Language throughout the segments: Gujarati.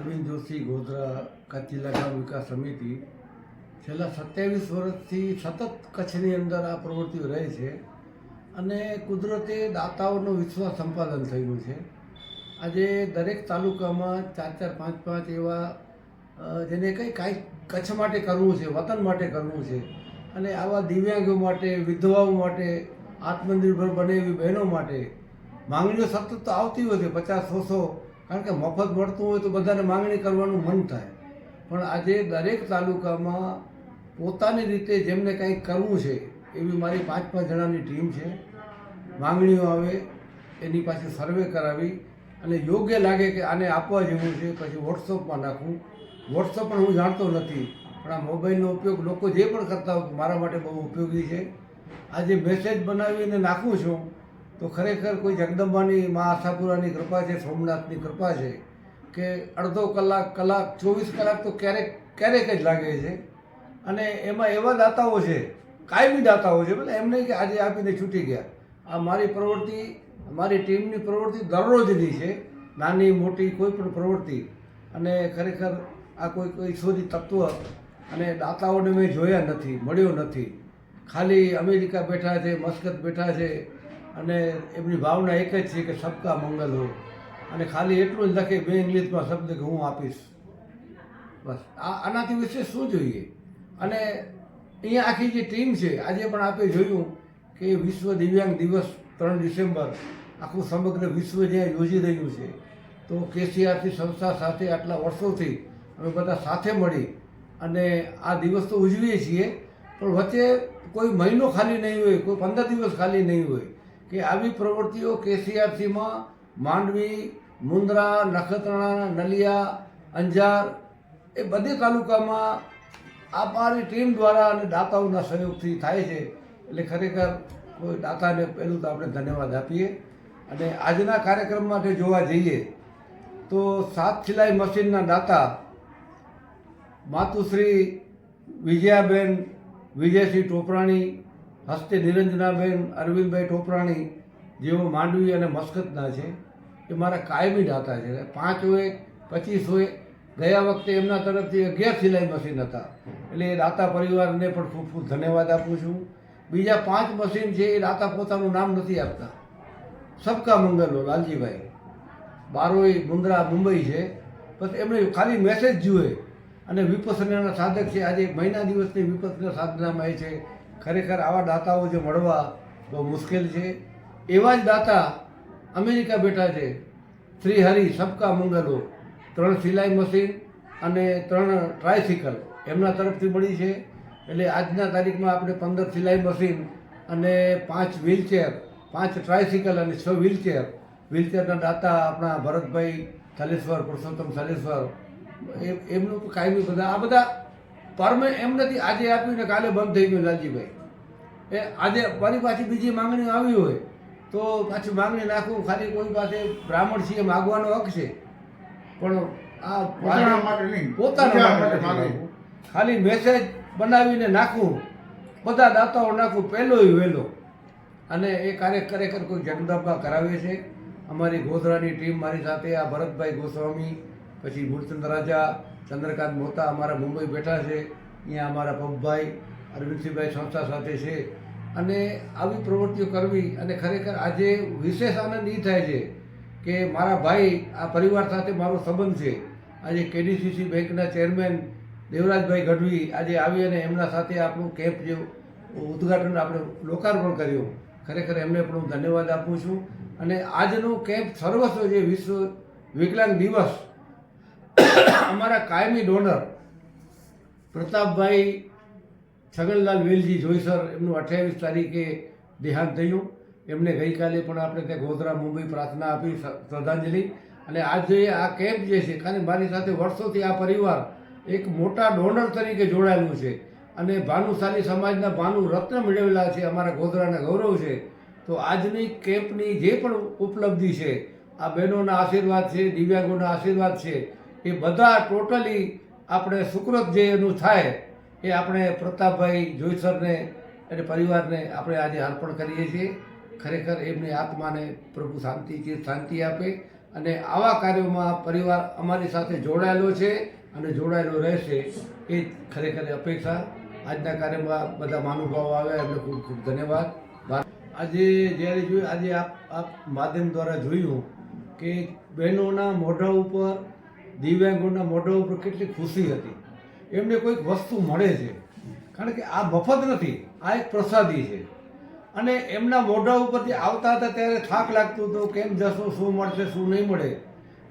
અરવિંદ જોશી ગોધરા કચ્છ જિલ્લા ગ્રામ વિકાસ સમિતિ છેલ્લા સત્યાવીસ વર્ષથી સતત કચ્છની અંદર આ પ્રવૃત્તિઓ રહે છે અને કુદરતે દાતાઓનો વિશ્વાસ સંપાદન થયું છે. આજે દરેક તાલુકામાં ચાર ચાર, પાંચ પાંચ એવા જેને કંઈ કાંઈ કચ્છ માટે કરવું છે, વતન માટે કરવું છે અને આવા દિવ્યાંગો માટે, વિધવાઓ માટે, આત્મનિર્ભર બને એવી બહેનો માટે માંગણીઓ સતત તો આવતી હોય છે, પચાસ સો કારણ કે મફત મળતું હોય તો બધાને માંગણી કરવાનું મન થાય. પણ આજે દરેક તાલુકામાં પોતાની રીતે જેમને કંઈક કરવું છે, એવી મારી પાંચ પાંચ જણાની ટીમ છે. માંગણીઓ આવે, એની પાસે સર્વે કરાવી અને યોગ્ય લાગે કે આને આપવા જેવું છે, પછી વોટ્સઅપમાં નાખવું વોટ્સઅપ પણ હું જાણતો નથી, પણ આ મોબાઈલનો ઉપયોગ લોકો જે પણ કરતા હોય મારા માટે બહુ ઉપયોગી છે. આજે મેસેજ બનાવીને નાખું છું તો ખરેખર કોઈ જગદંબાની, મા આશાપુરાની કૃપા છે, સોમનાથની કૃપા છે, કે અડધો કલાક કલાક, ચોવીસ કલાક તો ક્યારેક ક્યારેક જ લાગે છે. અને એમાં એવા દાતાઓ છે, કાયમી દાતાઓ છે એટલે એમ નહીં કે આજે આપીને છૂટી ગયા. આ મારી પ્રવૃત્તિ, મારી ટીમની પ્રવૃત્તિ દરરોજની છે, નાની, મોટી કોઈ પણ પ્રવૃત્તિ. અને ખરેખર આ કોઈ કોઈ ઈશ્વરી તત્વ અને દાતાઓને મેં જોયા નથી, મળ્યો નથી. ખાલી અમેરિકા બેઠા છે, મસ્કત બેઠા છે અને એમની ભાવના એક જ છે કે સબકા મંગલ હો. અને ખાલી એટલું જ લખે બે ઇંગ્લિશમાં શબ્દ કે હું આપીશ. બસ. આ આનાથી વિશે શું જોઈએ? અને અહીંયા આખી જે ટીમ છે, આજે પણ આપણે જોયું કે વિશ્વ દિવ્યાંગ દિવસ ત્રણ ડિસેમ્બર આખું સમગ્ર વિશ્વ જ્યાં યોજી રહ્યું છે, તો કેસીઆરથી સંસ્થા સાથે આટલા વર્ષોથી અમે બધા સાથે મળી અને આ દિવસ તો ઉજવીએ છીએ, પણ વચ્ચે કોઈ મહિનો ખાલી નહીં હોય, કોઈ પંદર દિવસ ખાલી નહીં હોય. કે આવી પ્રવૃત્તિઓ કેસીઆરસીમાં માંડવી, મુન્દ્રા, નખત્રાણા, નલિયા, અંજાર એ બધી તાલુકામાં આ મારી ટીમ દ્વારા અને દાતાઓના સહયોગથી થાય છે. એટલે ખરેખર કોઈ દાતાને પહેલું તો આપણે ધન્યવાદ આપીએ અને આજના કાર્યક્રમ માટે જોવા જઈએ તો સાત સિલાઈ મશીનના દાતા માતુશ્રી વિજયાબેન, વિજયસિંહ ટોપરાણી હસ્તે નિરંજનાબેન અરવિંદભાઈ ટોપરાણી જેઓ માંડવી અને મસ્કતના છે, એ મારા કાયમી દાતા છે. પાંચ હોય, પચીસ હોય, ગયા વખતે એમના તરફથી અગિયાર સિલાઈ મશીન હતા. એટલે એ દાતા પરિવારને પણ ખૂબ ખૂબ ધન્યવાદ આપું છું. બીજા પાંચ મશીન છે, એ દાતા પોતાનું નામ નથી આપતા. સબકા મંગલો લાલજીભાઈ. બારોઈ મુંદ્રા, મુંબઈ છે. બસ એમણે ખાલી મેસેજ જુએ અને વિપસનાના સાધક છે. આજે મહિના દિવસની વિપસના સાધનામાં એ છે. ખરેખર આવા દાતાઓ જે મળવા બહુ મુશ્કેલ છે. એવા જ દાતા અમેરિકા બેઠા છે. શ્રી હરિ, સબકા મંગલો, ત્રણ સિલાઈ મશીન અને ત્રણ ટ્રાયસિકલ એમના તરફથી મળી છે. એટલે આજના તારીખમાં આપણે પંદર સિલાઈ મશીન અને પાંચ વ્હીલચેર, પાંચ ટ્રાયસિકલ અને છ વ્હીલચેર. વ્હીલચેરના દાતા આપણા ભરતભાઈ સલેશ્વર પુરુષોત્તમ સલેશ્વર એ એમનું કાયમી બધા આ બધા પરમે એમ નથી આજે આપ્યું ને કાલે બંધ થઈ ગયું લાલજીભાઈ. એ આજે ફરી પાછી બીજી માંગણી આવી હોય તો પાછી માંગણી નાખવું ખાલી કોઈ પાસે બ્રાહ્મણ છીએ માગવાનો હક છે. પણ આ પોતાના માટે. ખાલી મેસેજ બનાવીને નાખવું બધા દાતાઓ નાખવું પહેલોય વહેલો. અને એ કાર્ય ખરેખર કોઈ જગદંબા કરાવે છે. અમારી ગોધરાની ટીમ મારી સાથે આ ભરતભાઈ ગોસ્વામી પછી મૂળચંદ રાજા ચંદ્રકાંત મોતા અમારા મુંબઈ બેઠા છે, અહીંયા અમારા પગભાઈ, અરવિંદસિંહભાઈ સંસ્થા સાથે છે. અને આવી પ્રવૃત્તિઓ કરવી અને ખરેખર આજે વિશેષ આનંદ એ થાય છે કે મારા ભાઈ, આ પરિવાર સાથે મારો સંબંધ છે. આજે કેડીસીસી બેંકના ચેરમેન દેવરાજભાઈ ગઢવી આજે આવી અને એમના સાથે આપણું કેમ્પ જે ઉદ્ઘાટન આપણે લોકાર્પણ કર્યું. ખરેખર એમને પણ હું ધન્યવાદ આપું છું. અને આજનો કેમ્પ સર્વસ્વ જે વિશ્વ વિકલાંગ દિવસ અમારા કાયમી ડોનર પ્રતાપભાઈ છગનલાલ વેલજી જોઈસર એમનું અઠ્યાવીસ તારીખે દેહાંત થયું. એમને ગઈકાલે પણ આપણે ત્યાં ગોધરા મુંબઈ પ્રાર્થના આપી શ્રદ્ધાંજલિ. અને આજે આ કેમ્પ જે છે, કારણ મારી સાથે વર્ષોથી આ પરિવાર એક મોટા ડોનર તરીકે જોડાયેલું છે. અને ભાનુશાલી સમાજના ભાનુ રત્ન મેળવેલા છે, અમારા ગોધરાના ગૌરવ છે. તો આજની કેમ્પની જે પણ ઉપલબ્ધિ છે, આ બહેનોના આશીર્વાદ છે, દિવ્યાંગોના આશીર્વાદ છે એ બધા ટોટલી આપણે સુકૃત જે એનું થાય, એ આપણે પ્રતાપભાઈ જોઈસરને અને પરિવારને આપણે આજે અર્પણ કરીએ છીએ. ખરેખર એમની આત્માને પ્રભુ શાંતિ શાંતિ આપે અને આવા કાર્યોમાં પરિવાર અમારી સાથે જોડાયેલો છે અને જોડાયેલો રહેશે એ ખરેખર અપેક્ષા. આજના કાર્યમાં બધા મહાનુભાવો આવ્યા એમને ખૂબ ખૂબ ધન્યવાદ. આજે જ્યારે જોયું, આજે આપ આપ માધ્યમ દ્વારા જોયું કે બહેનોના મોઢા ઉપર દિવ્યાંગોના મોઢા ઉપર કેટલી ખુશી હતી. એમને કોઈક વસ્તુ મળે છે. કારણ કે આ મફત નથી, આ એક પ્રસાદી છે. અને એમના મોઢા ઉપરથી આવતા હતા ત્યારે થાક લાગતું હતું કેમ જશું, શું મળશે, શું નહીં મળે.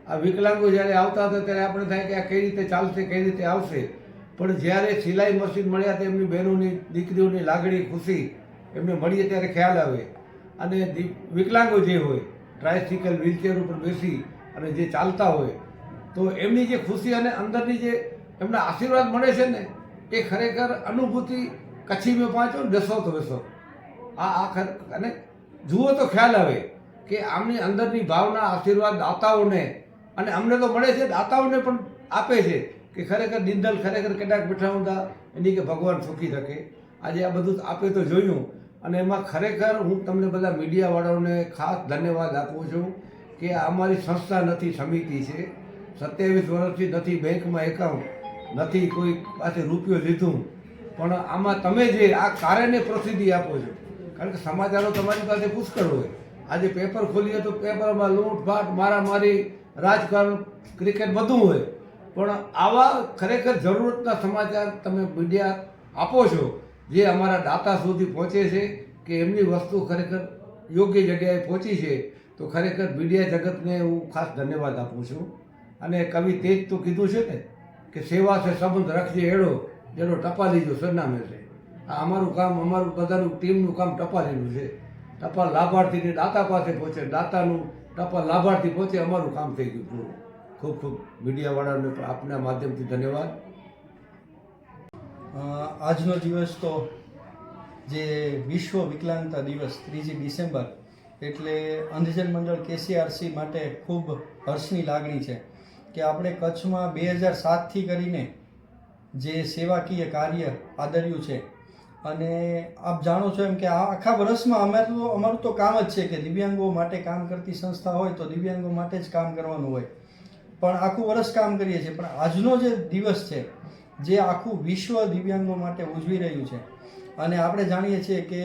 આ વિકલાંગો જ્યારે આવતા હતા ત્યારે આપણે થાય કે આ કઈ રીતે ચાલશે, કઈ રીતે આવશે. પણ જ્યારે સિલાઈ મશીન મળ્યા તો એમની બહેનોની, દીકરીઓની લાગણી, ખુશી એમને મળીએ ત્યારે ખ્યાલ આવે. અને વિકલાંગો જે હોય ટ્રાયસિકલ વ્હીલચેર ઉપર બેસી અને જે ચાલતા હોય તો એમની જે ખુશી અને અંદરની જે એમના આશીર્વાદ મળે છે ને, એ ખરેખર અનુભૂતિ કચ્છી મેં પાંચો બેસો તો બેસો. આ આ ખર અને જુઓ તો ખ્યાલ આવે કે આમની અંદરની ભાવના આશીર્વાદ દાતાઓને, અને અમને તો મળે છે, દાતાઓને પણ આપે છે કે ખરેખર નિંદલ ખરેખર કેટલાક બેઠા હતા, એની કે ભગવાન સુખી શકે આજે આ બધું આપે તો જોયું, અને એમાં ખરેખર હું તમને બધા મીડિયાવાળાઓને ખાસ ધન્યવાદ આપું છું કે અમારી સંસ્થા નથી, સમિતિ છે. સત્યાવીસ વર્ષથી નથી બેંકમાં એકાઉન્ટ નથી કોઈ પાસે રૂપિયો લીધું. પણ આમાં તમે જે આ કાર્યને પ્રસિદ્ધિ આપો છો, કારણ કે સમાચારો તમારી પાસે પુષ્કળ હોય. આજે પેપર ખોલીએ તો પેપરમાં લૂંટફાટ મારામારી, રાજકારણ ક્રિકેટ બધું હોય. પણ આવા ખરેખર જરૂરતના સમાચાર તમે મીડિયા આપો છો, જે અમારા દાતા સુધી પહોંચે છે, કે એમની વસ્તુ ખરેખર યોગ્ય જગ્યાએ પહોંચી છે, તો ખરેખર મીડિયા જગતને હું ખાસ ધન્યવાદ આપું છું. અને કવિ તેજ તો કીધું છે ને કે સેવા છે સંબંધ રાખજે એડો જેનો ટપાલી જો સરનામે છે આ અમારું કામ, અમારું બધાનું ટીમનું કામ ટપાલીનું છે. ટપાલ લાભાર્થીને દાતા પાસે પહોંચે, દાતાનું ટપાલ લાભાર્થી પહોંચે, અમારું કામ થઈ ગયું પૂરું. ખૂબ ખૂબ મીડિયાવાળાને આપના માધ્યમથી ધન્યવાદ. આજનો દિવસ તો જે વિશ્વ વિકલાંગતા દિવસ, ત્રીજી ડિસેમ્બર, એટલે અંધજન મંડળ કેસીઆરસી માટે ખૂબ હર્ષની લાગણી છે. કે આપણે કચ્છમાં બે હજાર સાતથી કરીને જે સેવાકીય કાર્ય આદર્યું છે. અને આપ જાણો છો એમ કે આ આખા વર્ષમાં અમે તો, અમારું તો કામ જ છે કે દિવ્યાંગો માટે કામ કરતી સંસ્થા હોય તો દિવ્યાંગો માટે જ કામ કરવાનું હોય. પણ આખું વર્ષ કામ કરીએ છીએ. પણ આજનો જે દિવસ છે, જે આખું વિશ્વ દિવ્યાંગો માટે ઉજવી રહ્યું છે. અને આપણે જાણીએ છીએ કે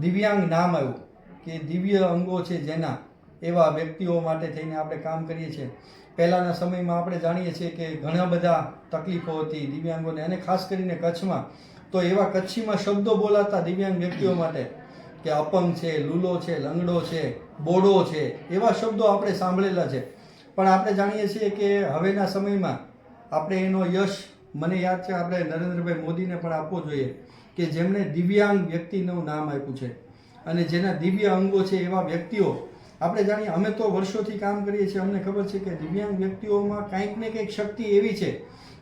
દિવ્યાંગ નામ આવ્યું, કે દિવ્ય અંગો છે જેના એવા વ્યક્તિઓ માટે થઈને આપણે કામ કરીએ છીએ. પહેલાંના સમયમાં આપણે જાણીએ છીએ કે ઘણા બધા તકલીફો હતી દિવ્યાંગોને અને ખાસ કરીને કચ્છમાં. તો એવા કચ્છીમાં શબ્દો બોલાતા દિવ્યાંગ વ્યક્તિઓ માટે કે અપંગ છે, લૂલો છે, લંગડો છે, બોડો છે, એવા શબ્દો આપણે સાંભળેલા છે. પણ આપણે જાણીએ છીએ કે હવેના સમયમાં આપણે એનો યશ મને યાદ છે, આપણે નરેન્દ્રભાઈ મોદીને પણ આપવો જોઈએ કે જેમણે દિવ્યાંગ વ્યક્તિનું નામ આપ્યું છે. અને જેના દિવ્ય અંગો છે એવા વ્યક્તિઓ આપણે જાણીએ, અમે તો વર્ષોથી કામ કરીએ છીએ, અમને ખબર છે કે દિવ્યાંગ વ્યક્તિઓમાં કંઈક ને કંઈક શક્તિ એવી છે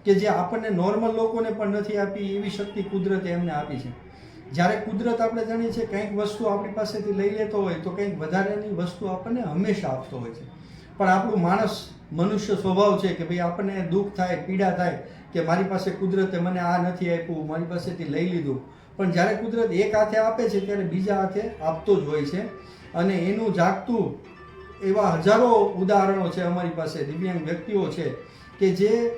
કે જે આપણને નોર્મલ લોકોને પણ નથી આપી, એવી શક્તિ કુદરતે એમને આપી છે. જ્યારે કુદરત આપણે જાણીએ છીએ કંઈક વસ્તુ આપણી પાસેથી લઈ લેતો હોય, તો કંઈક વધારેની વસ્તુ આપણને હંમેશા આપતો હોય છે. પણ આપણું માણસ, મનુષ્ય સ્વભાવ છે કે ભાઈ આપણને દુઃખ થાય, પીડા થાય કે મારી પાસે કુદરતે મને આ નથી આપ્યું, મારી પાસેથી લઈ લીધું. પણ જ્યારે કુદરત એક હાથે આપે છે, ત્યારે બીજા હાથે આપતો જ હોય છે. અને એનું જાગતું એવા હજારો ઉદાહરણો છે અમારી પાસે, દિવ્યાંગ વ્યક્તિઓ છે, કે જે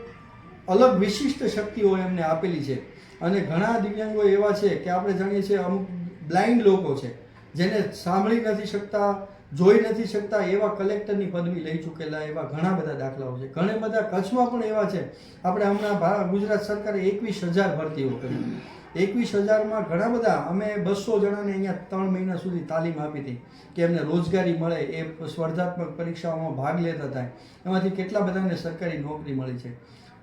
અલગ વિશિષ્ટ શક્તિઓ એમને આપેલી છે. અને ઘણા દિવ્યાંગો એવા છે કે આપણે જાણીએ છીએ અમુક બ્લાઇન્ડ લોકો છે, જેને સાંભળી નથી શકતા, જોઈ નથી શકતા, એવા કલેક્ટરની પદવી લઈ ચૂકેલા, એવા ઘણા બધા દાખલાઓ છે. ઘણા બધા કચ્છમાં પણ એવા છે. આપણે હમણાં ગુજરાત સરકારે એકવીસ હજાર ભરતીઓ કરી. એકવીસ હજારમાં ઘણા બધા, અમે બસો જણાને અહીંયા ત્રણ મહિના સુધી તાલીમ આપી હતી કે એમને રોજગારી મળે, એ સ્પર્ધાત્મક પરીક્ષાઓમાં ભાગ લેતા થાય. એમાંથી કેટલા બધાને સરકારી નોકરી મળી છે.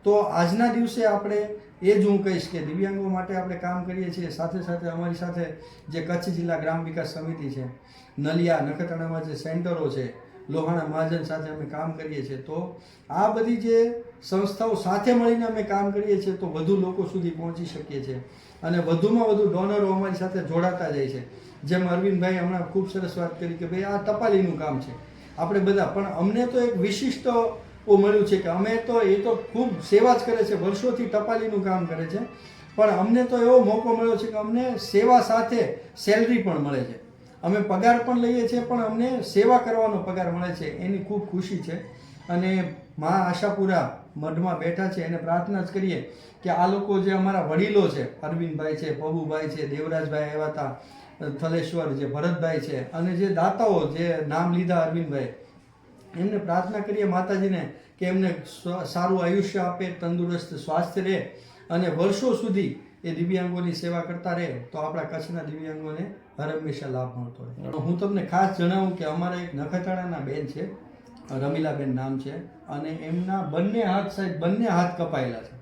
તો આજના દિવસે આપણે એ જ હું કહીશ કે દિવ્યાંગો માટે આપણે કામ કરીએ છીએ. સાથે સાથે અમારી સાથે જે કચ્છ જિલ્લા ગ્રામ વિકાસ સમિતિ છે, નલિયા, નખત્રાણામાં જે સેન્ટરો છે, લોહાણા મહાજન સાથે અમે કામ કરીએ છીએ. તો આ બધી જે સંસ્થાઓ સાથે મળીને અમે કામ કરીએ છીએ તો વધુ લોકો સુધી પહોંચી શકીએ છીએ. અને વધુમાં વધુ ડોનરો અમારી સાથે જોડાતા જાય છે. જેમ અરવિંદભાઈ હમણાં ખૂબ સરસ વાત કરી કે ભાઈ આ ટપાલીનું કામ છે. આપણે બધા, પણ અમને તો એક વિશિષ્ટ મળ્યું છે કે અમે તો એ તો ખૂબ સેવા જ કરે છે, વર્ષોથી ટપાલીનું કામ કરે છે. પણ અમને તો એવો મોકો મળ્યો છે કે અમને સેવા સાથે સેલરી પણ મળે છે. અમે પગાર પણ લઈએ છીએ, પણ અમને સેવા કરવાનો પગાર મળે છે. એની ખૂબ ખુશી છે. અને મા આશાપુરા મઢમાં બેઠા છે એને પ્રાર્થના જ કરીએ કે આ લોકો જે અમારા વડીલો છે, અરવિંદભાઈ છે પબુભાઈ છે, દેવરાજભાઈ આવ્યા હતા થલેશ્વર જે ભરતભાઈ છે, અને જે દાતાઓ જે નામ લીધા અરવિંદભાઈ, એમને પ્રાર્થના કરીએ માતાજીને કે એમને સારું આયુષ્ય આપે, તંદુરસ્ત સ્વાસ્થ્ય રહે અને વર્ષો સુધી એ દિવ્યાંગોની સેવા કરતા રહે તો આપણા કચ્છના દિવ્યાંગોને હર હંમેશા લાભ મળતો રહે. હું તમને ખાસ જણાવું કે અમારા એક નખત્રાણાના બેન છે રમીલાબેન નામ છે અને એમના બંને હાથ સાહેબ બંને હાથ કપાયેલા છે.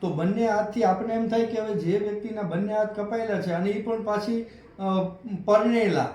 તો બંને હાથથી આપણે એમ થાય કે હવે જે વ્યક્તિના બંને હાથ કપાયેલા છે અને એ પણ પાછી પરણેલા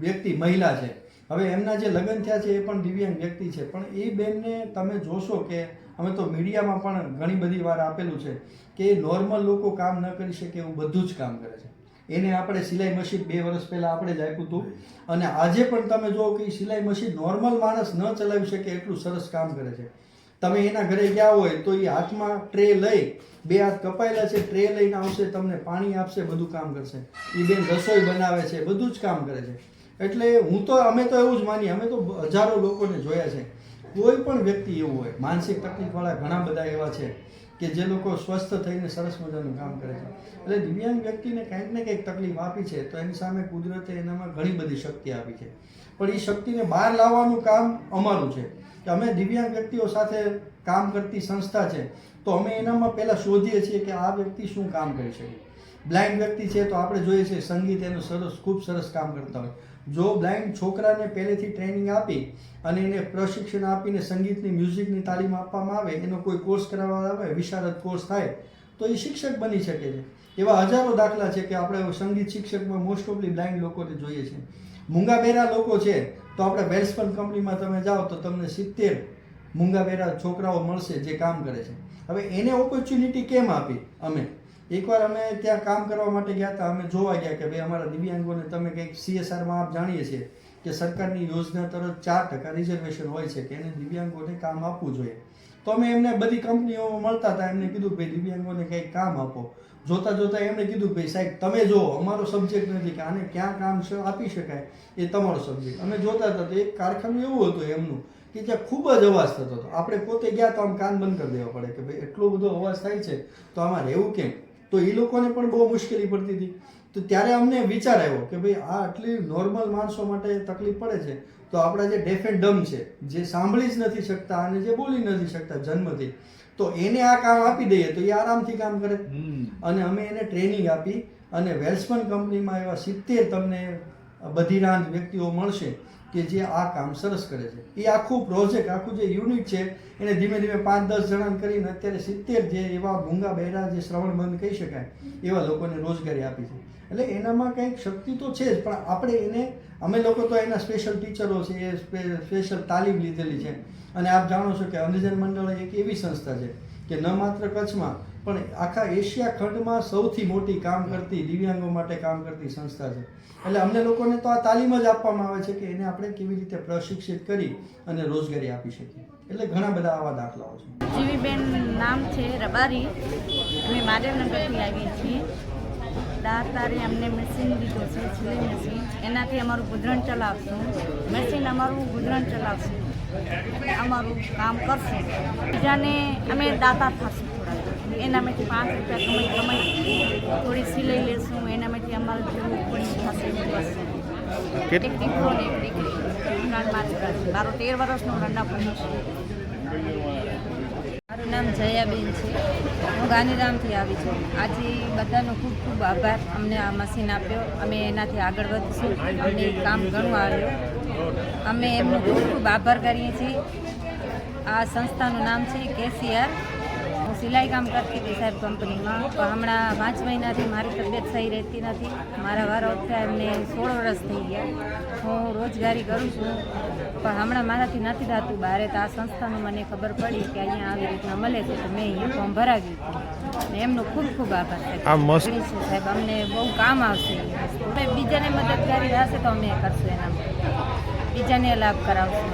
વ્યક્તિ, મહિલા છે. હવે એમના જે લગ્ન થયા છે એ પણ દિવ્યાંગ વ્યક્તિ છે. પણ એ બેનને તમે જોશો કે અમે તો મીડિયામાં પણ ઘણી બધી વાર આપેલું છે કે નોર્મલ લોકો કામ ન કરી શકે એવું બધું જ કામ કરે છે. એને આપણે સિલાઈ મશીન બે વર્ષ પહેલાં આપણે જ આપ્યું હતું. અને આજે પણ તમે જુઓ કે સિલાઈ મશીન નોર્મલ માણસ ન ચલાવી શકે એટલું સરસ કામ કરે છે. તમે એના ઘરે ગયા હોય તો એ હાથમાં ટ્રે લઈ, બે હાથ કપાયેલા છે, ટ્રે લઈને આવશે, તમને પાણી આપશે, બધું કામ કરશે. એ બેન રસોઈ બનાવે છે, બધું જ કામ કરે છે. એટલે હું તો, અમે તો એવું જ માનીએ, અમે તો હજારો લોકોને જોયા છે. કોઈ પણ વ્યક્તિ એવું હોય, માનસિક તકલીફવાળા ઘણા બધા એવા છે. કે જે લોકો સ્વસ્થ થઈને સરસ મજાનું કામ કરે છે. એટલે દિવ્યાંગ વ્યક્તિને કંઈક ને કંઈક તકલીફ આપી છે, તો એની સામે કુદરતે એનામાં ઘણી બધી શક્તિ આપી છે. પણ એ શક્તિને બહાર લાવવાનું કામ અમારું છે. કે અમે દિવ્યાંગ વ્યક્તિઓ સાથે કામ કરતી સંસ્થા છે, તો અમે એનામાં પહેલાં શોધીએ છીએ કે આ વ્યક્તિ શું કામ કરી શકે. બ્લાઇન્ડ વ્યક્તિ છે તો આપણે જોઈએ છીએ સંગીત એનું સરસ, ખૂબ સરસ કામ કરતા હોય. જો બ્લાઇન્ડ છોકરાને પહેલેથી ટ્રેનિંગ આપી અને એને પ્રશિક્ષણ આપીને સંગીતની મ્યુઝિકની તાલીમ આપવામાં આવે, એનો કોઈ કોર્સ કરાવવામાં આવે, વિશારદ કોર્સ થાય, તો એ શિક્ષક બની શકે છે. એવા હજારો દાખલા છે કે આપણે સંગીત શિક્ષકમાં મોસ્ટ ઓફલી બ્લાઇન્ડ લોકોને જોઈએ છે. મૂંગાબેરા લોકો છે, તો આપણે વેલ્સપન કંપનીમાં તમે જાઓ તો તમને સિત્તેર મૂંગાબેરા છોકરાઓ મળશે જે કામ કરે છે. હવે એને ઓપોર્ચ્યુનિટી કેમ આપી? અમે. એકવાર અમે ત્યાં કામ કરવા માટે ગયા હતા, અમે જોવા ગયા કે ભાઈ અમારા દિવ્યાંગોને તમે કંઈક સીએસઆરમાં આપ જાણીએ છીએ કે સરકારની યોજના તરફ ચાર ટકા રિઝર્વેશન હોય છે, કે એને દિવ્યાંગોને કામ આપવું જોઈએ. તો અમે એમને બધી કંપનીઓમાં મળતા હતા, એમને કીધું ભાઈ દિવ્યાંગોને કંઈક કામ આપો. જોતા જોતા એમણે કીધું ભાઈ સાહેબ, તમે જો અમારો સબ્જેક્ટ નથી કે આને ક્યાં કામ આપી શકાય એ તમારો સબ્જેક્ટ અમે જોતા હતા તો એક કારખાનું એવું હતું એમનું કે જ્યાં ખૂબ જ અવાજ થતો હતો. આપણે પોતે ગયા તો આમ કાન બંધ કરી દેવા પડે કે ભાઈ એટલો બધો અવાજ થાય છે, તો આમાં રહેવું કેમ? તો એ લોકોને પણ બહુ મુશ્કેલી પડતી હતી. તો ત્યારે અમને વિચાર આવ્યો કે ભાઈ આ આટલી નોર્મલ માણસો માટે તકલીફ પડે છે તો આપણા જે ડેફ એન્ડ ડમ છે જે સાંભળી જ નથી શકતા અને જે બોલી નથી શકતા જન્મથી તો એને આ કામ આપી દઈએ તો એ આરામથી કામ કરે. અને અમે એને ટ્રેનિંગ આપી અને વેલ્સમન કંપનીમાં એવા સિત્તેર તમને બધીરાંત વ્યક્તિઓ મળશે કે જે આ કામ સરસ કરે છે. એ આખું પ્રોજેક્ટ આખું જે યુનિટ છે, એને ધીમે ધીમે પાંચ દસ જણાને કરીને અત્યારે સિત્તેર જે એવા ભૂંગા બહેરા જે શ્રવણ બંધ કહી શકાય, એવા લોકોને રોજગારી આપી છે. એટલે એનામાં કંઈક શક્તિ તો છે જ, પણ આપણે એને, અમે લોકો તો એના સ્પેશિયલ ટીચરો છે, એ સ્પેશિયલ તાલીમ લીધેલી છે. અને આપ જાણો છો કે અંધજન મંડળ એક એવી સંસ્થા છે કે ન માત્ર કચ્છમાં પણ આખા એશિયા ખંડમાં સૌથી મોટી કામ કરતી દિવ્યાંગો માટે કામ કરતી સંસ્થા છે. એટલે અમને લોકોને તો આ તાલીમ જ આપવામાં આવે છે કે એને આપણે કેવી રીતે પ્રશિક્ષિત કરી અને રોજગારી આપી શકીએ. એટલે ઘણા બધા આવા દાખલાઓ છે. જીવીબેન નામ છે રબારી. અમે માધવનગરથી આવીએ છીએ. દાતારે અમને મશીન લીધો છે સિલાઈ મશીન એનાથી અમારું ગુજરાન ચલાવશું. મશીન અમારું ગુજરાન ચલાવશે. અમારું કામ કરશે. બીજાને અમે દાતા થશું. એનામાંથી પાંચ રૂપિયા કમાઈ કમાઈ થોડી સિલાઈ લેશું એનામાંથી અમારું જેવું પણ થશે એક દીકરો ને એક દીકરી. ત્રણ મારો તેર વર્ષનો રંડા છે. મારું નામ જયાબેન છે. હું ગાંધીધામથી આવી છું. આજે બધાનો ખૂબ ખૂબ આભાર અમને આ મશીન આપ્યો. અમે એનાથી આગળ વધીશું. અમને કામ ઘણું આવ્યું. અમે એમનો ખૂબ ખૂબ આભાર કરીએ છીએ. આ સંસ્થાનું નામ છે કેસીઆર. સિલાઈ કામ કરતી હતી સાહેબ કંપનીમાં પણ હમણાં પાંચ મહિનાથી મારી તબિયત સહી રહેતી નથી. મારા વારો એમને સોળ વર્ષ થઈ ગયા. હું રોજગારી કરું છું પણ હમણાં મારાથી નથી થતું. બહાર તો આ સંસ્થાનું મને ખબર પડી કે અહીંયા આવી રીતના મળે છે તો મેં અહીંયા ફોર્મ ભરાવ્યું એમનો ખૂબ ખૂબ આભાર છે. સાહેબ અમને બહુ કામ આવશે બીજાને મદદગારી હશે તો અમે કરશું એના બીજાને લાભ કરાવશું.